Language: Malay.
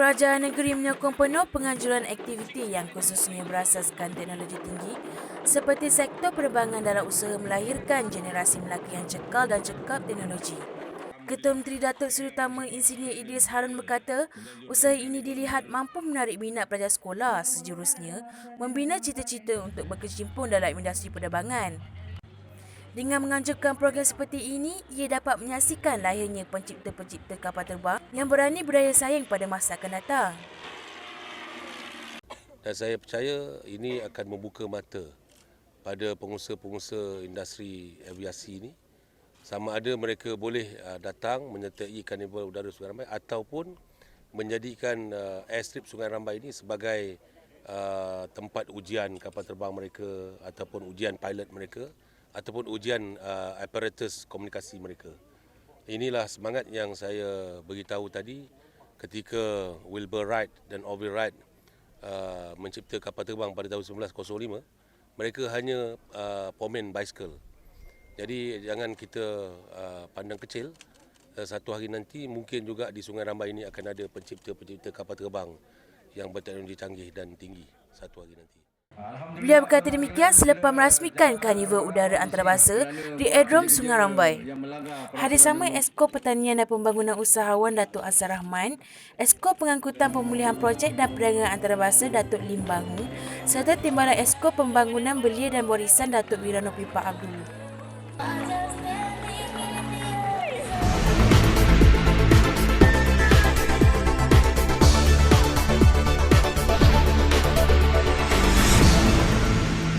Kerajaan negeri menyokong penuh penganjuran aktiviti yang khususnya berasaskan teknologi tinggi seperti sektor penerbangan dalam usaha melahirkan generasi Melaka yang cekal dan cekap teknologi. Ketua Menteri Datuk Seri Utama Insinyur Idris Harun berkata, usaha ini dilihat mampu menarik minat pelajar sekolah sejurusnya membina cita-cita untuk berkecimpung dalam industri penerbangan. Dengan menganjurkan program seperti ini, ia dapat menyaksikan lahirnya pencipta-pencipta kapal terbang yang berani berdaya saing pada masa akan datang. dan saya percaya ini akan membuka mata pada pengusaha-pengusaha industri aviasi ini sama ada mereka boleh uh, datang menyertai Karnival Udara Sungai Rambai ataupun menjadikan uh, airstrip Sungai Rambai ini sebagai uh, tempat ujian kapal terbang mereka ataupun ujian pilot mereka ataupun ujian uh, apparatus komunikasi mereka. Inilah semangat yang saya beritahu tadi ketika Wilbur Wright dan Orville Wright uh, mencipta kapal terbang pada tahun 1905 mereka hanya uh, pomen bicycle jadi jangan kita uh, pandang kecil uh, satu hari nanti mungkin juga di Sungai Rambai ini akan ada pencipta-pencipta kapal terbang yang berteknologi canggih dan tinggi satu hari nanti Beliau berkata demikian selepas merasmikan Karnival Udara Antarabangsa di Aerodrome Sungai Rambai. Hari sama Esko Pertanian dan Pembangunan Usahawan Datuk Azhar Rahman, Esko Pengangkutan Pemulihan Projek dan Perdagangan Antarabangsa Datuk Lim Bangu serta Timbalan Esko Pembangunan Belia dan Warisan Datuk Wirano Pipa Abdul.